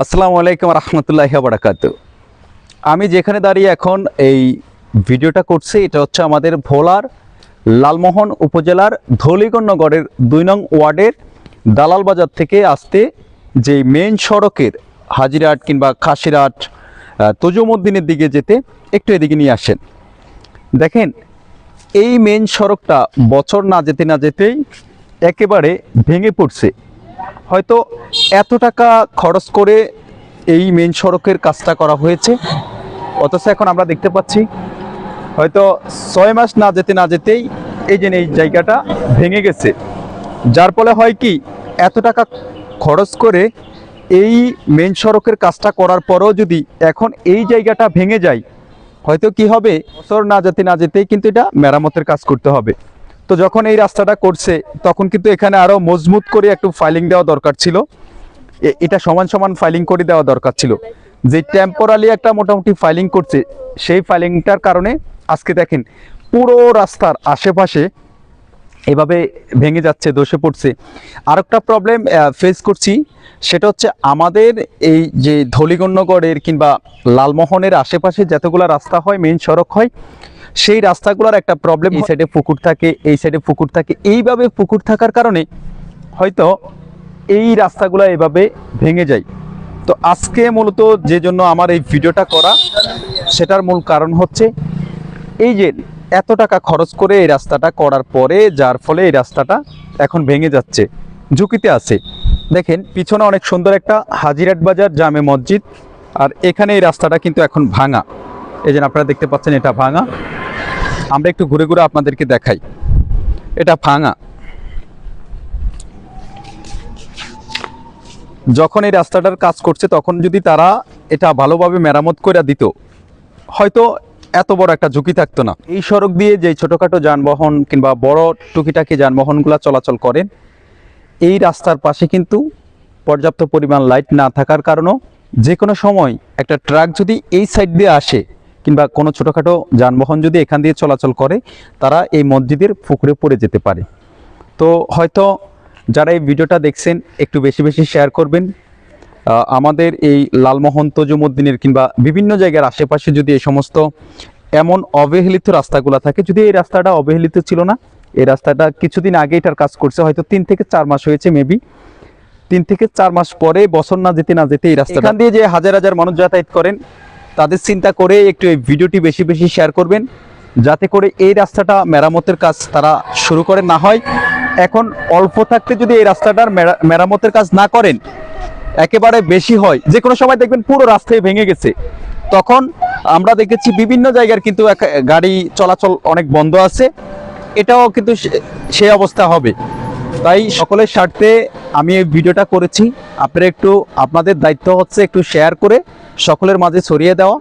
আসসালামু আলাইকুম রহমতুল্লাহ বারাকাতু। আমি যেখানে দাঁড়িয়ে এখন এই ভিডিওটা করছি, এটা হচ্ছে আমাদের ভোলার লালমোহন উপজেলার ধলিগণ্যগড়ের দুই নং ওয়ার্ডের দালাল বাজার থেকে আসতে যে মেন সড়কের হাজিরাট কিংবা খাসিরাট তজুমুদ্দিনের দিকে যেতে একটু এদিকে নিয়ে আসেন। দেখেন, এই মেন সড়কটা বছর না যেতে না যেতেই একেবারে ভেঙে পড়ছে। হয়তো এত টাকা খরচ করে এই মেন সড়কের কাজটা করা হয়েছে। অথচ এখন আমরা দেখতে পাচ্ছি, হয়তো ছয় মাস না যেতে না যেতেই এই যে এই জায়গাটা ভেঙে গেছে। যার ফলে হয় কি, এত টাকা খরচ করে এই মেন সড়কের কাজটা করার পরও যদি এখন এই জায়গাটা ভেঙে যায়, হয়তো কি হবে? বছর না যেতে না যেতেই কিন্তু এটা মেরামতের কাজ করতে হবে। তো যখন এই রাস্তাটা করছে, তখন কিন্তু এখানে আরও মজবুত করে একটু ফাইলিং দেওয়া দরকার ছিল। এটা সমান সমান ফাইলিং করে দেওয়া দরকার ছিল। যে টেম্পোরালি একটা মোটামুটি ফাইলিং করছে, সেই ফাইলিংটার কারণে আজকে দেখেন পুরো রাস্তার আশেপাশে এভাবে ভেঙে যাচ্ছে দোষে পড়ছে। আরেকটা প্রবলেম ফেস করছি, সেটা হচ্ছে আমাদের এই যে ধলিগণ্যগড়ের কিংবা লালমোহনের আশেপাশে যতগুলো রাস্তা হয় মেইন সড়ক হয় সেই রাস্তাগুলোর একটা প্রবলেম এই সাইডে পুকুর থাকে এই সাইডে পুকুর থাকে। এইভাবে পুকুর থাকার কারণে হয়তো এই রাস্তাগুলো এভাবে ভেঙে যায়। তো আজকে মূলত যে জন্য আমার এই ভিডিওটা করা সেটার মূল কারণ হচ্ছে এই যে এত টাকা খরচ করে এই রাস্তাটা করার পরে যার ফলে এই রাস্তাটা এখন ভেঙে যাচ্ছে ঝুঁকিতে আছে। দেখেন পিছনে অনেক সুন্দর একটা হাজিরাট বাজার জামে মসজিদ আর এখানে এই রাস্তাটা কিন্তু এখন ভাঙা। এই যে আপনারা দেখতে পাচ্ছেন এটা ভাঙা। আমরা একটু ঘুরে ঘুরে আপনাদেরকে দেখাই। এটা ভাঙা। যখন এই রাস্তাটার কাজ করছে, তখন যদি তারা এটা ভালোভাবে মেরামত করে দিত, হয়তো এত বড় একটা ঝুঁকি থাকতো না। এই সড়ক দিয়ে যে ছোটোখাটো যানবাহন কিংবা বড় টুকিটাকি যানবাহনগুলো চলাচল করেন, এই রাস্তার পাশে কিন্তু পর্যাপ্ত পরিমাণ লাইট না থাকার কারণেও যে কোনো সময় একটা ট্রাক যদি এই সাইড দিয়ে আসে কিংবা কোনো ছোটোখাটো যানবাহন যদি এখান দিয়ে চলাচল করে, তারা এই মসজিদের পুকুরে পড়ে যেতে পারে। তো হয়তো যারা এই ভিডিওটা দেখছেন, একটু বেশি বেশি শেয়ার করবেন। আমাদের এই লালমোহন তজুমুদ্দিনের কিংবা বিভিন্ন জায়গার আশেপাশে যদি এই সমস্ত এমন অবহেলিত রাস্তাগুলো থাকে, যদি এই রাস্তাটা অবহেলিত ছিল না, এই রাস্তাটা কিছুদিন আগে এটার কাজ করছে, হয়তো তিন থেকে চার মাস হয়েছে মেবি তিন থেকে চার মাস পরে বছর না যেতে না যেতে এই রাস্তা দিয়ে যে হাজার হাজার মানুষ যাতায়াত করেন তাদের চিন্তা করে একটু এই ভিডিওটি বেশি বেশি শেয়ার করবেন, যাতে করে এই রাস্তাটা মেরামতের কাজ তারা শুরু করে না হয়। এখন অল্প থাকতে যদি এই রাস্তাটার মেরামতের কাজ না করেন, একেবারে বেশি হয়। যে কোনো সময় দেখবেন পুরো রাস্তায় ভেঙে গেছে। তখন আমরা দেখেছি বিভিন্ন জায়গার কিন্তু গাড়ি চলাচল অনেক বন্ধ আছে। এটাও কিন্তু সে- অবস্থা হবে। তাই সকলের স্বার্থে আমি এই ভিডিওটা করেছি। আপনারা একটু, আপনাদের দায়িত্ব হচ্ছে একটু শেয়ার করে সকলের মাঝে ছড়িয়ে দেওয়া।